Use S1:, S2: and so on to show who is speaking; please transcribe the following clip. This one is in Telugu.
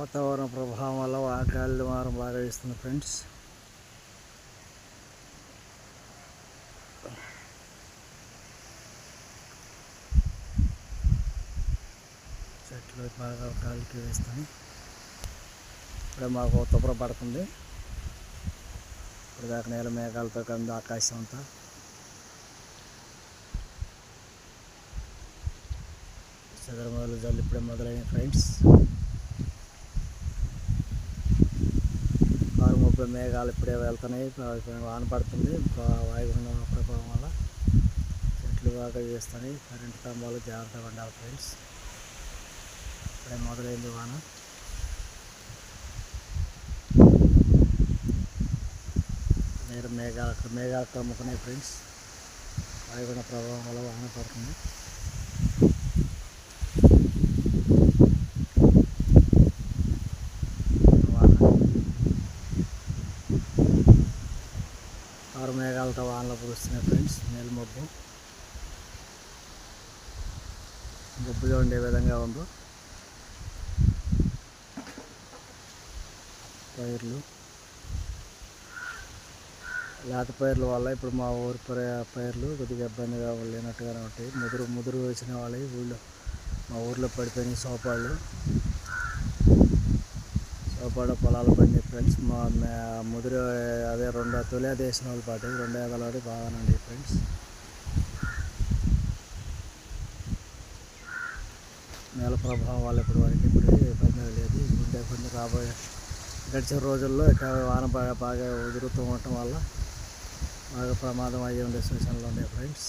S1: వాతావరణ ప్రభావం వల్ల గాలి వారం బాగా వేస్తుంది ఫ్రెండ్స్. చెట్లు బాగా గాలికి వేస్తాయి. ఇక్కడ మాకు తుప్పర పడుతుంది. ఇప్పుడు దాకా నేల మేఘాలతో కంది ఆకాశం అంతా. చదరమూలు జల్లు ఇప్పుడే మొదలైన ఫ్రెండ్స్. ముప్పై మేఘాలు ఇప్పుడే వెళ్తున్నాయి. వాన పడుతుంది. వాయుగుండం ప్రభావం వల్ల చెట్లు బాగా చేస్తున్నాయి కరెంట్ స్తంభాలు జాగ్రత్తగా ఉండాలి ఫ్రెండ్స్. ఇప్పుడే మొదలైంది వాన. మీరు మేఘాలు అక్కడ మేఘాలు కమ్ముకున్నాయి ఫ్రెండ్స్. వాయుగుండ ప్రభావం వల్ల వాన పడుతుంది వాన ఆరు మేఘాలతో వానలు కురుస్తున్నాయి ఫ్రెండ్స్ మేలు మబ్బు. ఉండే విధంగా ఉందో. పైర్లు. లేత పైర్ల వల్ల ఇప్పుడు మా ఊరి పై- పైర్లు కొద్దిగా ఇబ్బందిగా లేనట్టుగానే ఉంటాయి. ముదురు ముదురు వచ్చిన వాళ్ళు ఊళ్ళో మా ఊర్లో పడిపోయిన సోపాళ్ళు. సోపాడు పొలాలు పడినాయి ఫ్రెండ్స్ మా ముదురు అదే రెండో తొలి దేశం వాళ్ళు పాటి. రెండో ఎదలాడి బాగానండి ఫ్రెండ్స్. నేల ప్రభావం వల్ల ఇప్పుడు వరకు ఇప్పుడు ఇబ్బంది లేదు. ఇంకా కొన్ని రాబోయే గడిచిన రోజుల్లో ఇక వాన బాగా బాగా ఉదురుతూ ఉండటం వల్ల బాగా ప్రమాదం అయ్యి ఉండే సూచనలు ఉన్నాయి ఫ్రెండ్స్.